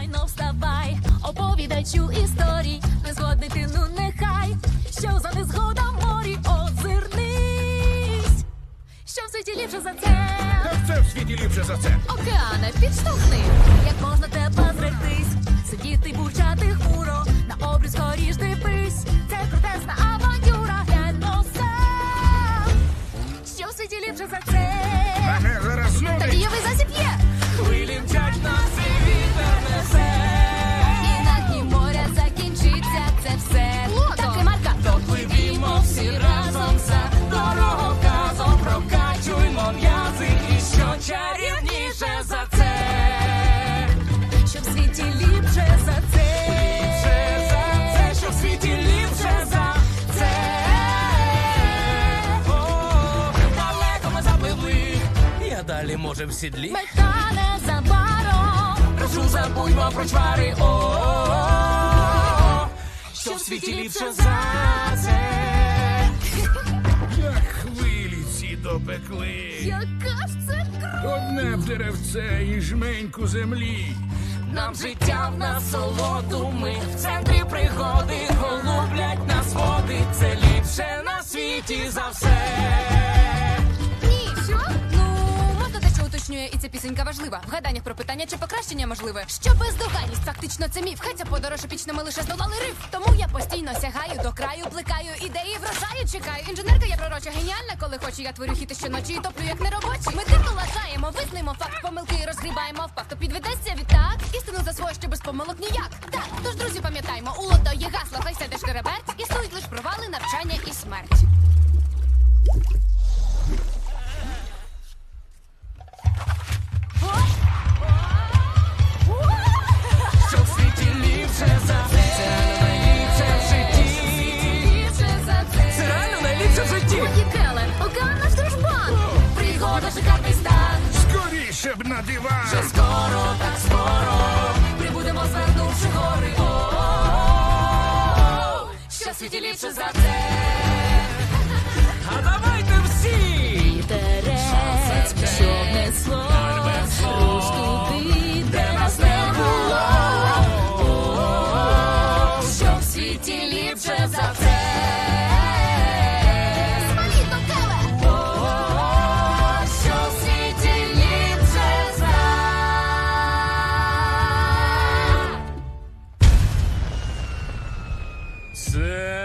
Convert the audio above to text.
негайно вставай, оповідачу історій, незгодний ти, ну нехай, що за незгода в морі озирнись, що в світі ліпше за це. Та все в світі ліпше за це. Океане, підштовхни, як далі може в сідлі. Мета незабаром. Прошу забудьмо про чвари. О, що в світі ліпше за це. Як хвилі ці допекли. Яка ж це круто. Одне б деревце і жменьку землі. Нам життя в насолоду, ми в центрі пригоди, голублять нас води, це ліпше на світі за все. Ця пісенька важлива. В гаданнях про питання чи покращення можливе. Що бездоганність, фактично це міф. Хай ця подорож епічна, лише здолали риф. Тому я постійно сягаю до краю, плекаю ідеї, врожаю, чекаю. Інженерка я пророча, геніальна, коли хочу. Я творю хіти щоночі і топлю як неробочі. Ми тихо лажаємо, визнаємо факт, помилки і розгрібаємо впав, то підведеться відтак. Істину за своє, що без помилок ніяк. Так, тож, друзі, пам'ятаймо, у лото є гасло, хай сяде шкереберть, існують лиш провали, навчання і смерть. на диван Вже скоро, так скоро прибудемо, звернувши гори. О. Що світі ліпше за це, А давайте всі Вперед, що внесло руш туди, де нас не було. Що в світі ліпше за це. Sir.